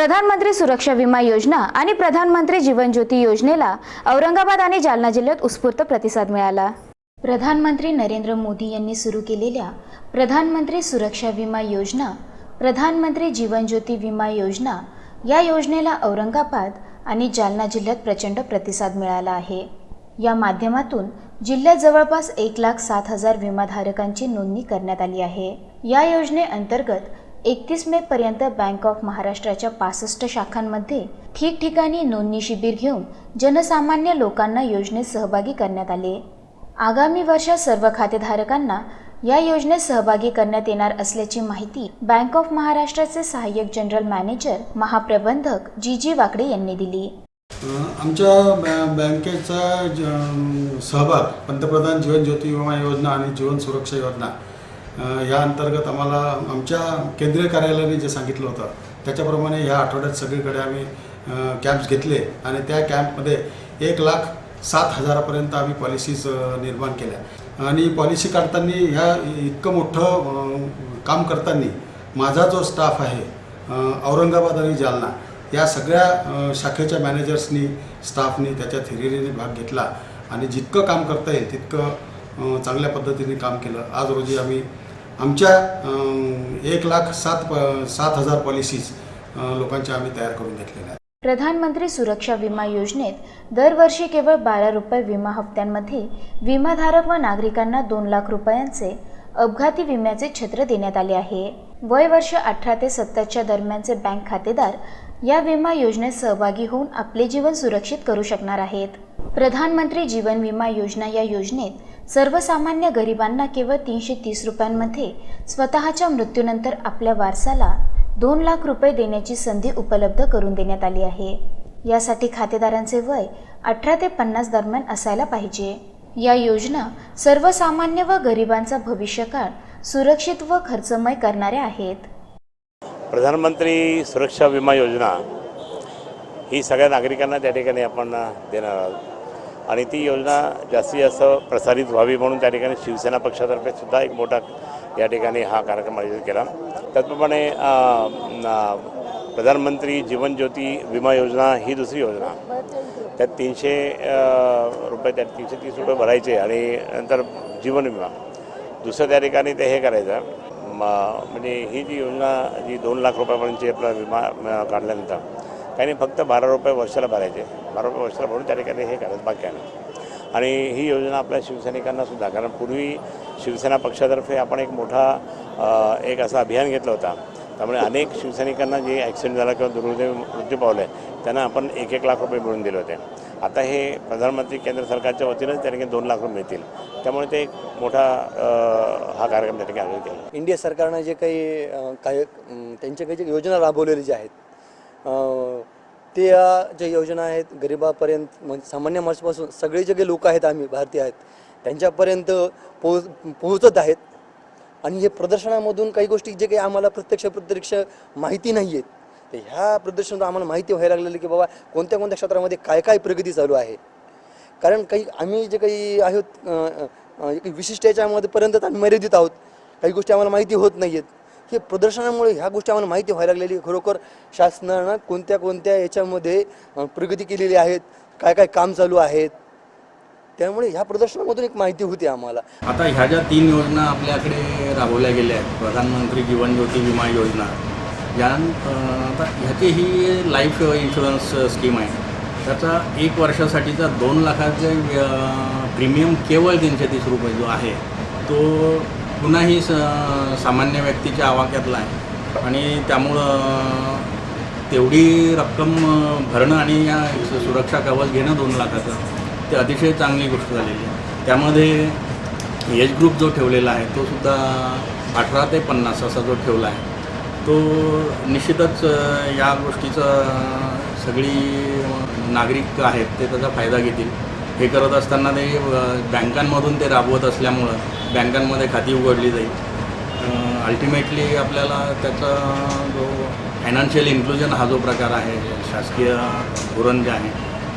प्रधानमंत्री सुरक्षा विमा योजना आणि प्रधानमंत्री जीवन ज्योती योजनेला औरंगाबाद आणि जालना जिल्ह्यात उत्स्फूर्त प्रतिसाद मिळाला. प्रधानमंत्री नरेंद्र मोदी यांनी सुरू केलेल्या प्रधानमंत्री सुरक्षा विमा योजना प्रधानमंत्री जीवन ज्योती विमा योजना या योजनेला औरंगाबाद आणि जालना जिल्ह्यात प्रचंड प्रतिसाद मिळाला आहे. या माध्यमातून जिल्ह्यात जवळपास एक लाख सात हजार विमाधारकांची नोंदणी करण्यात आली आहे. या योजनेअंतर्गत एकतीस मे पर्यंत बँक ऑफ महाराष्ट्राच्या पासष्ट शाखांमध्ये ठिकठिकाणी नोंदणी शिबिर घेऊन जनसामान्य लोकांना योजनेत सहभागी करण्यात आले. आगामी वर्षात सर्व खातेधारकांना या योजनेत सहभागी करण्यात येणार असल्याची माहिती बँक ऑफ महाराष्ट्राचे सहाय्यक जनरल मॅनेजर महाप्रबंधक जी जी वाकडे यांनी दिली. आमच्या बँकेचा सहभाग पंतप्रधान जीवन ज्योती विमा योजना आणि जीवन सुरक्षा योजना या अंतर्गत आम्हाला आमच्या केंद्रीय कार्यालयाने जे सांगितलं होतं त्याच्याप्रमाणे ह्या आठवड्यात सगळीकडे आम्ही कॅम्प्स घेतले आणि त्या कॅम्पमध्ये एक लाख सात हजारापर्यंत आम्ही पॉलिसीज निर्माण केल्या. आणि पॉलिसी काढताना ह्या इतकं मोठं काम करताना माझा जो स्टाफ आहे औरंगाबाद आणि जालना या सगळ्या शाखेच्या मॅनेजर्सनी स्टाफनी त्याच्यात हिरिरीने भाग घेतला. आणि जितकं काम करता येईल तितकं चांगल्या पद्धतीने काम केलं. आज रोजी आम्ही आमच्या एक लाख सात प सात हजार पॉलिसीज लोकांच्या आम्ही तयार करून घेतलेल्या प्रधानमंत्री सुरक्षा विमा योजनेत दरवर्षी केवळ बारा रुपये विमा हप्त्यांमध्ये विमाधारक व नागरिकांना दोन लाख रुपयांचे अपघाती विम्याचे छत्र देण्यात आले आहे. वय वर्ष अठरा ते सत्तरच्या दरम्यानचे बँक खातेदार या विमा योजनेत सहभागी होऊन आपले जीवन सुरक्षित करू शकणार आहेत. प्रधानमंत्री जीवन विमा योजना या योजनेत सर्वसामान्य गरिबांना केवळ तीनशे तीस रुपयांमध्ये स्वतःच्या मृत्यूनंतर आपल्या वारसाला दोन लाख रुपये देण्याची संधी उपलब्ध करून देण्यात आली आहे. यासाठी खातेदारांचे वय अठरा ते पन्नास दरम्यान असायला पाहिजे. या योजना सर्वसामान्य व गरिबांचा भविष्यकाळ सुरक्षित व खर्चमय करणाऱ्या आहेत. प्रधानमंत्री सुरक्षा विमा योजना ही सगळ्या नागरिकांना त्या ठिकाणी आपण देणार आहोत. आणि ती योजना जास्तीत जास्त प्रसारित व्हावी म्हणून त्या ठिकाणी शिवसेना पक्षातर्फे सुद्धा एक मोठा या ठिकाणी हा कार्यक्रम आयोजित केला. त्याचप्रमाणे प्रधानमंत्री जीवन ज्योती विमा योजना ही दुसरी योजना. त्यात तीनशे रुपये त्यात तीनशे तीस रुपये भरायचे आणि नंतर जीवन विमा. दुसरं त्या ठिकाणी ते हे करायचं म म्हणजे ही जी योजना जी दोन लाख रुपयापर्यंतची आपला विमा काढल्यानंतर काही फक्त बारा रुपये वर्षाला भरायचे. बारा रुपये वर्षाला भरून त्या ठिकाणी हे करायचं बाकी आहे आणि ही योजना आपल्या शिवसैनिकांना सुद्धा कारण पूर्वी शिवसेना पक्षातर्फे आपण एक मोठा एक असं अभियान घेतलं होता. त्यामुळे अनेक शिवसैनिकांना जे ॲक्सिडेंट झाला किंवा दुर्दैवी मृत्यू पावले त्यांना आपण एक एक लाख रुपये मिळून दिले होते. आता हे प्रधानमंत्री केंद्र सरकारच्या वतीनंच त्या ठिकाणी दोन लाख रुपये मिळतील. त्यामुळे ते एक मोठा हा कार्यक्रम त्या ठिकाणी आयोजित केला. इंडिया सरकारनं जे काही काय त्यांच्या काही जे योजना राबवलेल्या ज्या आहेत त्या ज्या योजना आहेत गरिबापर्यंत म्हणजे सामान्य माणसापासून सगळे जे काही लोक आहेत आम्ही भारतीय आहेत त्यांच्यापर्यंत पोहोच पोहोचत आहेत. आणि हे प्रदर्शनामधून काही गोष्टी जे काही आम्हाला प्रत्यक्ष प्रत्यक्ष माहिती नाही आहेत तर ह्या प्रदर्शनातून आम्हाला माहिती व्हायला लागलेली की बाबा कोणत्या कोणत्या क्षेत्रामध्ये काय काय प्रगती चालू आहे. कारण काही आम्ही जे काही आहोत विशिष्ट याच्यामध्ये पर्यंत आम्ही मर्यादित आहोत. काही गोष्टी आम्हाला माहिती होत नाही आहेत हे प्रदर्शनामुळे ह्या गोष्टी आम्हाला माहिती व्हायला लागलेली आहे. खरोखर शासनानं कोणत्या कोणत्या याच्यामध्ये प्रगती केलेली आहेत काय काय काम चालू आहेत त्यामुळे ह्या प्रदर्शनामधून एक माहिती होती आम्हाला आता ह्या ज्या तीन योजना आपल्याकडे राबवल्या गेल्या आहेत प्रधानमंत्री जीवन ज्योती विमा योजना या आता ह्याची ही लाईफ इन्शुरन्स स्कीम आहे त्याचा एक वर्षासाठीचा दोन लाखाचे प्रीमियम केवळ तीनशे तीस रुपये जो आहे तो पुन्हाही स सामान्य व्यक्तीच्या आवाक्यातला आहे. आणि त्यामुळं तेवढी रक्कम भरणं आणि या सुरक्षा कवच घेणं दोन लाखाचं ते अतिशय चांगली गोष्ट झालेली आहे. त्यामध्ये एज ग्रुप जो ठेवलेला आहे तो सुद्धा अठरा ते पन्नास असा जो ठेवला आहे तो निश्चितच या गोष्टीचं सगळी नागरिक आहेत ते त्याचा फायदा घेतील. हे करत असताना ते बँकांमधून ते राबवत असल्यामुळं बँकांमध्ये खाती उघडली जाईल. अल्टिमेटली आपल्याला त्याचा जो फायनान्शियल इन्क्लुजन हा जो प्रकार आहे शासकीय धोरण जे आहे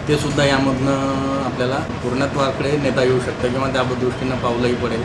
ते सुद्धा यामधनं आपल्याला पूर्णत्वाकडे नेता येऊ शकतं किंवा त्या दृष्टीनं पावलंही पडेल.